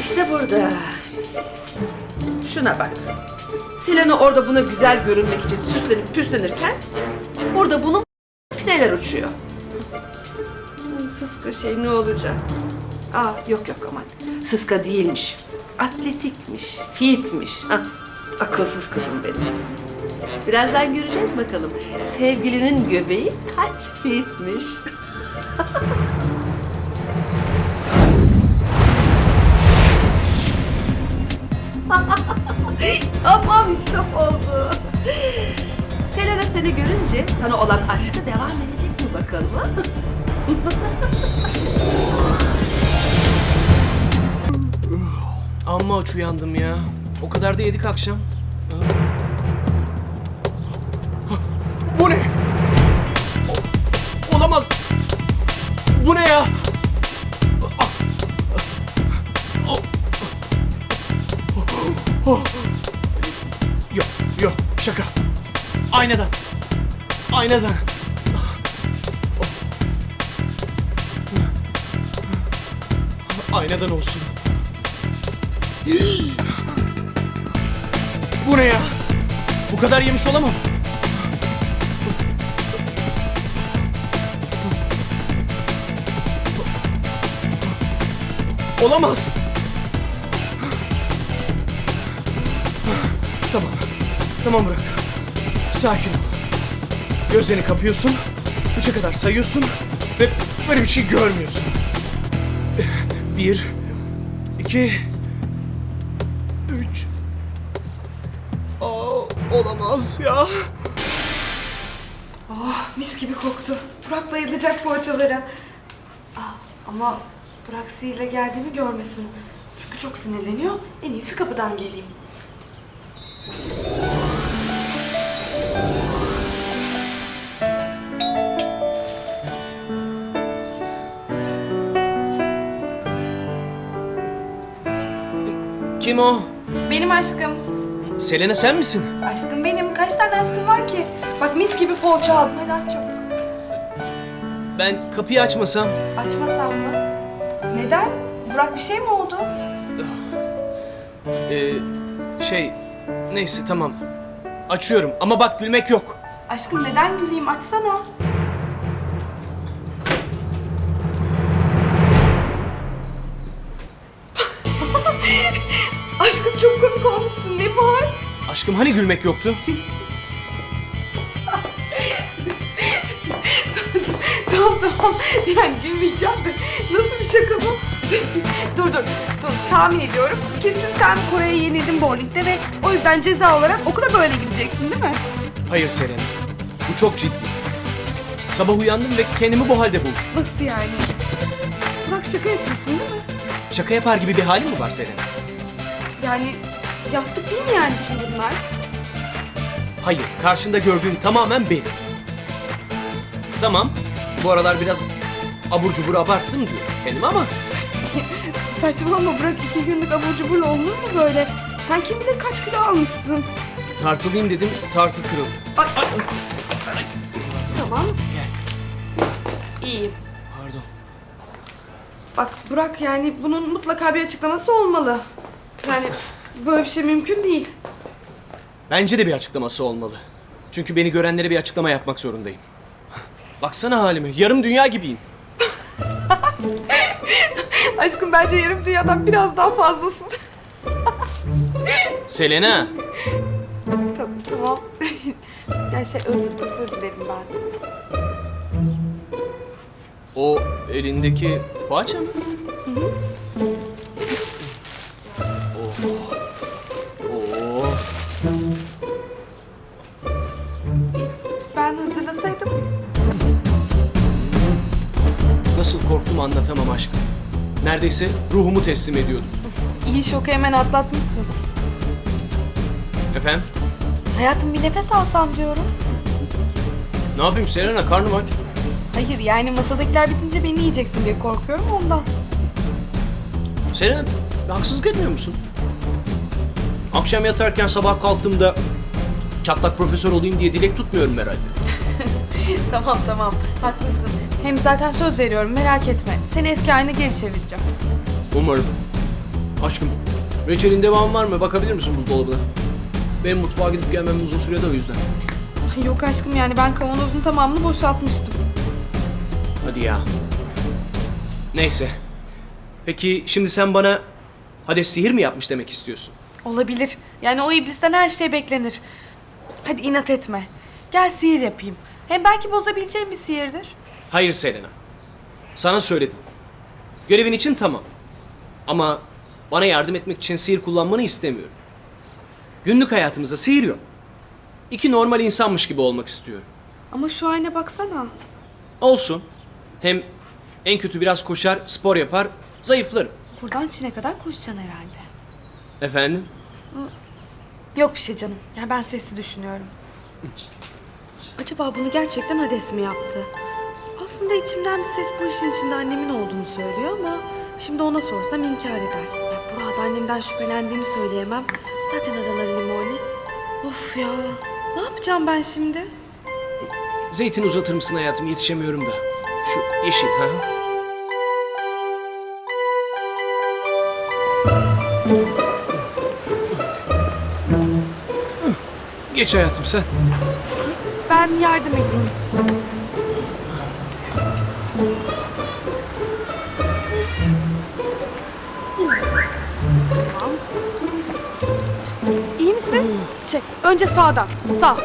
İşte burada. Şuna bak. Selena orada buna güzel görünmek için süslenip püslenirken burada bunun neler uçuyor. Sıska şey ne olacak? Aa yok yok aman. Sıska değilmiş. Atletikmiş, fitmiş. Hah, akılsız kızım benim. Birazdan göreceğiz bakalım. Sevgilinin göbeği kaç fitmiş. tamam işte oldu. Selena seni görünce sana olan aşkı devam edecek mi bakalım ha? Amma aç uyandım ya. O kadar da yedik akşam. Bu Bu ne ya? Yok, yok, şaka. Aynadan. Aynadan. Aynadan olsun. Bu ne ya? Bu kadar yemiş olamam. Olamaz. Tamam. Tamam bırak. Sakin ol. Gözlerini kapıyorsun. Üçe kadar sayıyorsun. Ve böyle bir şey görmüyorsun. Bir, iki, üç. Aa, olamaz ya. Mis gibi koktu. Burak bayılacak poğaçalara. Ah, ama Burak sihirle geldiğimi görmesin. Çünkü çok sinirleniyor. En iyisi kapıdan geleyim. Kim o? Benim aşkım. Selena sen misin? Aşkım benim. Kaç tane aşkım var ki? Bak mis gibi poğaça aldım. Hadi aç çabuk. Ben kapıyı açmasam. Açmasam mı? Neden? Burak bir şey mi oldu? Ee, şey, neyse tamam. Açıyorum ama bak gülmek yok. Aşkım neden güleyim? Açsana. Aşkım çok komik olmuşsun. Ne var? Aşkım hani gülmek yoktu? Tamam. Yani gülmeyeceğim de. Nasıl bir şaka bu? dur dur. Dur. Tahmin ediyorum. Kesin sen Kore'ye yenildin bowlingde ve o yüzden ceza olarak okula böyle gideceksin değil mi? Hayır Selena. Bu çok ciddi. Sabah uyandım ve kendimi bu halde buldum. Nasıl yani? Burak şaka yapıyorsun değil mi? Şaka yapar gibi bir halim mi var Selena? Yani yastık değil mi yani şimdi bunlar? Hayır, karşında gördüğün tamamen benim. Tamam, bu aralar biraz abur cubur abarttım diyor kendime ama Saçmalama Burak iki günlük abur cubur olunur mu böyle? Sen kim bilir kaç kilo almışsın? tartılayım dedim, tartı kırıldı. Ay, ay, ay. Tamam. Gel, İyiyim. pardon. Bak Burak yani bunun mutlaka bir açıklaması olmalı. Yani böyle bir şey mümkün değil. Bence de bir açıklaması olmalı. Çünkü beni görenlere bir açıklama yapmak zorundayım. Baksana halime, yarım dünya gibiyim. Aşkım bence yarım dünyadan biraz daha fazlasın. Selena, tamam tamam. yani şey özür, özür dilerim ben. o elindeki poğaça mı? Oh. Korktum anlatamam aşkım. Neredeyse ruhumu teslim ediyordum. İyi şoku hemen atlatmışsın. Efendim? Hayatım bir nefes alsam diyorum. Ne yapayım Selena karnım aç. Hayır yani masadakiler bitince beni yiyeceksin diye korkuyorum ondan. Selena haksızlık etmiyor musun? Akşam yatarken sabah kalktığımda çatlak profesör olayım diye dilek tutmuyorum herhalde. tamam tamam haklısın. Hem zaten söz veriyorum merak etme. Seni eski haline geri çevireceğiz. Umarım. Aşkım, reçelin devamı var mı? Bakabilir misin buzdolabına? Benim mutfağa gidip gelmem uzun sürede o yüzden. Yok aşkım yani ben kavanozun tamamını boşaltmıştım. Hadi ya. Neyse. Peki şimdi sen bana Hades sihir mi yapmış demek istiyorsun? Olabilir. Yani o iblisten her şey beklenir. Hadi inat etme. Gel sihir yapayım. Hem belki bozabileceğim bir sihirdir. Hayır Selena. Sana söyledim. Görevin için tamam. Ama bana yardım etmek için sihir kullanmanı istemiyorum. Günlük hayatımızda sihir yok. İki normal insanmış gibi olmak istiyorum. Ama şu ayna baksana. Olsun. Hem en kötü biraz koşar, spor yapar, zayıflarım. Buradan Çin'e kadar koşacaksın herhalde. Efendim? Yok bir şey canım. Yani ben sesli düşünüyorum. Acaba bunu gerçekten Hades mi yaptı? Aslında içimden bir ses bu işin içinde annemin olduğunu söylüyor ama şimdi ona sorsam inkar eder. Ya burada annemden şüphelendiğimi söyleyemem. Zaten araları limoni. Of ya. Ne yapacağım ben şimdi? Zeytin uzatır mısın hayatım? Yetişemiyorum da. Şu yeşil ha? Geç hayatım sen. Ben yardım edeyim. Tamam. İyi misin? Çek. Önce sağdan. Sağ.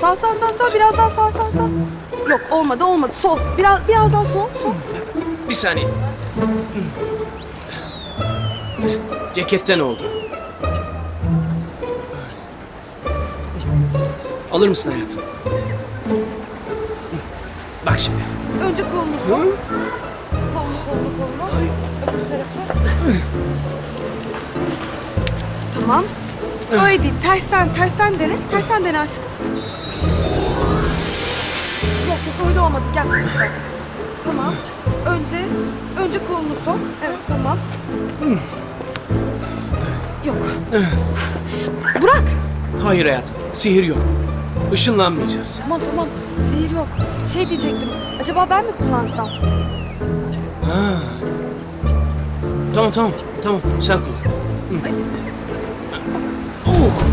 Sağ sağ sağ sağ biraz daha sağ sağ sağ. Yok olmadı olmadı. Sol. Biraz biraz daha sol. Sol. Bir saniye. Ceketten oldu. Alır mısın hayatım? Bak şimdi. Önce kolunu sol. Kolunu kolunu kolunu. Öbür tarafı. Tamam. Öyle değil. Tersten, tersten dene. Tersten dene aşkım. Yok yok öyle olmadı. Gel. Tamam. Önce, önce kolunu sok. Evet tamam. Yok. Burak. Hayır hayatım. Sihir yok. Işınlanmayacağız. Tamam tamam. Sihir yok. Şey diyecektim. Acaba ben mi kullansam? Tamam tamam. Tamam. Sen kullan. Hadi. Uh. Ah,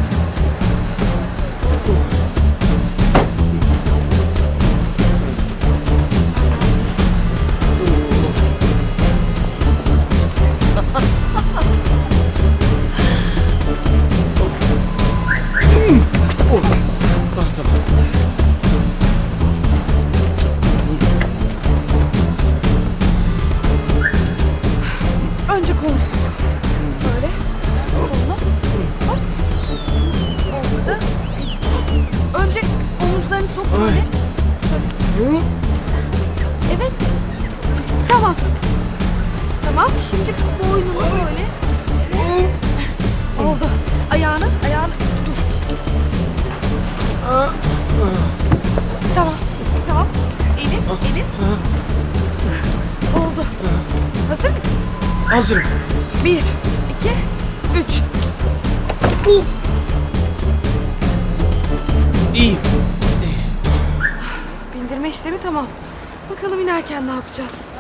Tamam. Tamam. Şimdi boynunu böyle. Oldu. Ayağını, ayağını dur. Tamam. Tamam. Elin, elin. Oldu. Hazır mısın? Hazırım. Bir, iki, üç. İyiyim. Bindirme işlemi tamam. Bakalım inerken ne yapacağız?